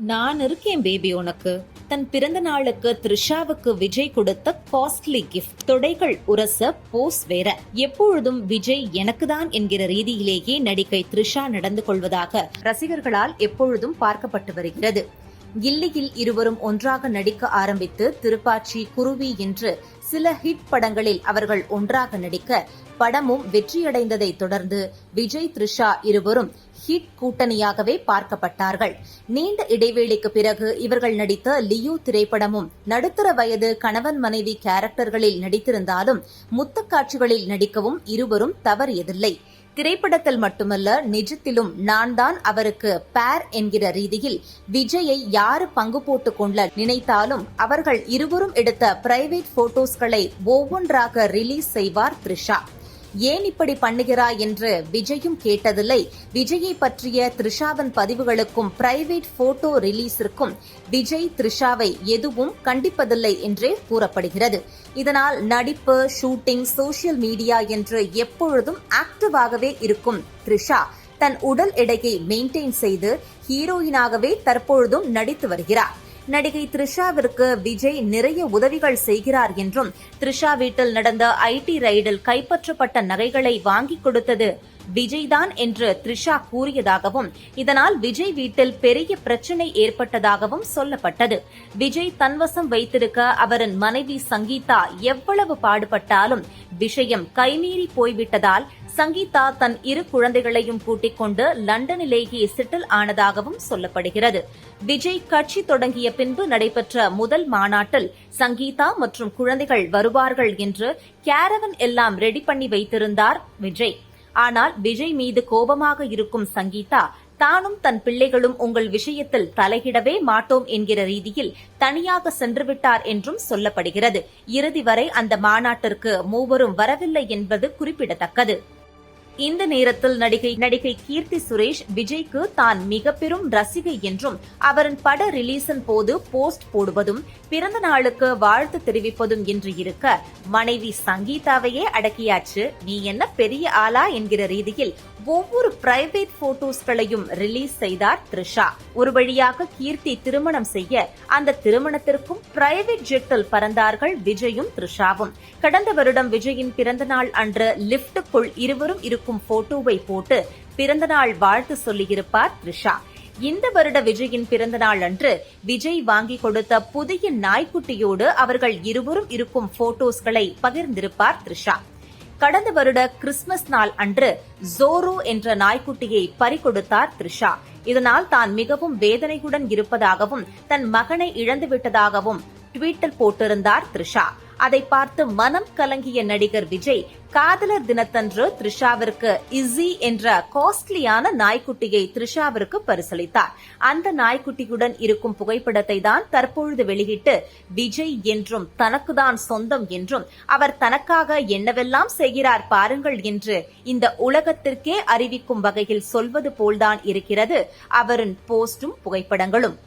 நான் இருக்கேன் பேபி உனக்கு. தன் பிறந்த நாளுக்கு த்ரிஷாவுக்கு விஜய் கொடுத்த காஸ்ட்லி கிஃப்ட் தொடைகள் உரச போஸ் வேற. எப்பொழுதும் விஜய் எனக்குதான் என்கிற ரீதியிலேயே நடிகை த்ரிஷா நடந்து கொள்வதாக ரசிகர்களால் எப்பொழுதும் பார்க்கப்பட்டு வருகிறது. கில்லியில் இருவரும் ஒன்றாக நடிக்க ஆரம்பித்து திருப்பாச்சி குருவி என்று சில ஹிட் படங்களில் அவர்கள் ஒன்றாக நடிக்க படமும் வெற்றியடைந்ததை தொடர்ந்து விஜய் த்ரிஷா இருவரும் ஹிட் கூட்டணியாகவே பார்க்கப்பட்டார்கள். நீண்ட இடைவேளைக்கு பிறகு இவர்கள் நடித்த லியோ திரைப்படமும் நடுத்தர வயது கணவன் மனைவி கேரக்டர்களில் நடித்திருந்தாலும் முத்த காட்சிகளில் நடிக்கவும் இருவரும் தவறியதில்லை. திரைப்படத்தில் மட்டுமல்ல நிஜத்திலும் நான் தான் அவருக்கு பேர் என்கிற ரீதியில் விஜயை யாரு பங்கு போட்டுக் கொள்ள நினைத்தாலும் அவர்கள் இருவரும் எடுத்த பிரைவேட் போட்டோஸ்களை ஒவ்வொன்றாக ரிலீஸ் செய்வார் த்ரிஷா. ஏன் இப்படி பண்ணுகிறாய் என்று விஜயும் கேட்டதில்லை. விஜயை பற்றிய த்ரிஷாவின் பதிவுகளுக்கும் பிரைவேட் போட்டோ ரிலீஸிற்கும் விஜய் த்ரிஷாவை எதுவும் கண்டிப்பதில்லை என்றே கூறப்படுகிறது. இதனால் நடிப்பு ஷூட்டிங் சோசியல் மீடியா என்று எப்பொழுதும் ஆக்டிவாகவே இருக்கும் த்ரிஷா. தன் உடல் எடையை மெயின்டைன் செய்து ஹீரோயினாகவே தற்பொழுதும் நடித்து வருகிறார். நடிகை த்ரிஷாவிற்கு விஜய் நிறைய உதவிகள் செய்கிறார் என்றும் த்ரிஷா வீட்டில் நடந்த ஐடி ரைடில் கைப்பற்றப்பட்ட நகைகளை வாங்கிக் கொடுத்தது விஜய்தான் என்று த்ரிஷா கூறியதாகவும் இதனால் விஜய் வீட்டில் பெரிய பிரச்சனை ஏற்பட்டதாகவும் சொல்லப்பட்டது. விஜய் தன்வசம் வைத்திருக்க அவரின் மனைவி சங்கீதா எவ்வளவு பாடுபட்டாலும் விஷயம் கைமீறி போய்விட்டதால் சங்கீதா தன் இரு குழந்தைகளையும் கூட்டிக் கொண்டு லண்டனிலேயே செட்டில் ஆனதாகவும் சொல்லப்படுகிறது. விஜய் கட்சி தொடங்கிய பின்பு நடைபெற்ற முதல் மாநாட்டில் சங்கீதா மற்றும் குழந்தைகள் வருவார்கள் என்று கேரவன் எல்லாம் ரெடி பண்ணி வைத்திருந்தார் விஜய். ஆனால் விஜய் மீது கோபமாக இருக்கும் சங்கீதா தானும் தன் பிள்ளைகளும் உங்கள் விஷயத்தில் தலையிடவே மாட்டோம் என்கிற ரீதியில் தனியாக சென்றுவிட்டார் என்றும் சொல்லப்படுகிறது. இறுதி வரை அந்த மாநாட்டிற்கு மூவரும் வரவில்லை என்பது குறிப்பிடத்தக்கது. இந்த நேரத்தில் நடிகை நடிகை கீர்த்தி சுரேஷ் விஜய்க்கு தான் மிக பெரும் ரசிகை என்றும் அவரின் பட ரிலீஸின் போது போஸ்ட் போடுவதும் பிறந்த நாளுக்கு வாழ்த்து தெரிவிப்பதும் என்று இருக்க மனைவி சங்கீதாவையே அடக்கியாச்சு. நீ என்ன பெரிய ஆளா என்கிற ரீதியில் ஒவ்வொரு பிரைவேட் போட்டோஸ்களையும் ரிலீஸ் செய்தார் த்ரிஷா. ஒரு வழியாக கீர்த்தி திருமணம் செய்ய அந்த திருமணத்திற்கும் பிரைவேட் ஜெட்டில் பறந்தார்கள் விஜயும் த்ரிஷாவும். கடந்த வருடம் விஜயின் பிறந்தநாள் அன்று லிப்டுக்குள் இருவரும் இருக்கும் இருக்கும் போட்டோவை போட்டு பிறந்தநாள் வாழ்த்து சொல்லியிருப்பார் த்ரிஷா. இந்த வருட விஜயின் பிறந்த நாள் அன்று விஜய் வாங்கி கொடுத்த புதிய நாய்க்குட்டியோடு அவர்கள் இருவரும் இருக்கும் போட்டோஸ்களை பகிர்ந்திருப்பார் த்ரிஷா. கடந்த வருட கிறிஸ்துமஸ் நாள் அன்று ஜோரோ என்ற நாய்க்குட்டியை பறிகொடுத்தார் த்ரிஷா. இதனால் தான் மிகவும் வேதனையுடன் இருப்பதாகவும் தன் மகனை இழந்துவிட்டதாகவும் ட்விட்டர் போட்டிருந்தார் த்ரிஷா. அதை பார்த்து மனம் கலங்கிய நடிகர் விஜய் காதலர் தினத்தன்று த்ரிஷாவிற்கு இசி என்ற காஸ்ட்லியான நாய்க்குட்டியை த்ரிஷாவிற்கு பரிசளித்தார். அந்த நாய்க்குட்டியுடன் இருக்கும் புகைப்படத்தை தான் தற்பொழுது வெளியிட்டு விஜய் என்றும் தனக்குதான் சொந்தம் என்றும் அவர் தனக்காக என்னவெல்லாம் செய்கிறார் பாருங்கள் என்று இந்த உலகத்திற்கே அறிவிக்கும் வகையில் சொல்வது போல்தான் இருக்கிறது அவரின் போஸ்டும் புகைப்படங்களும்.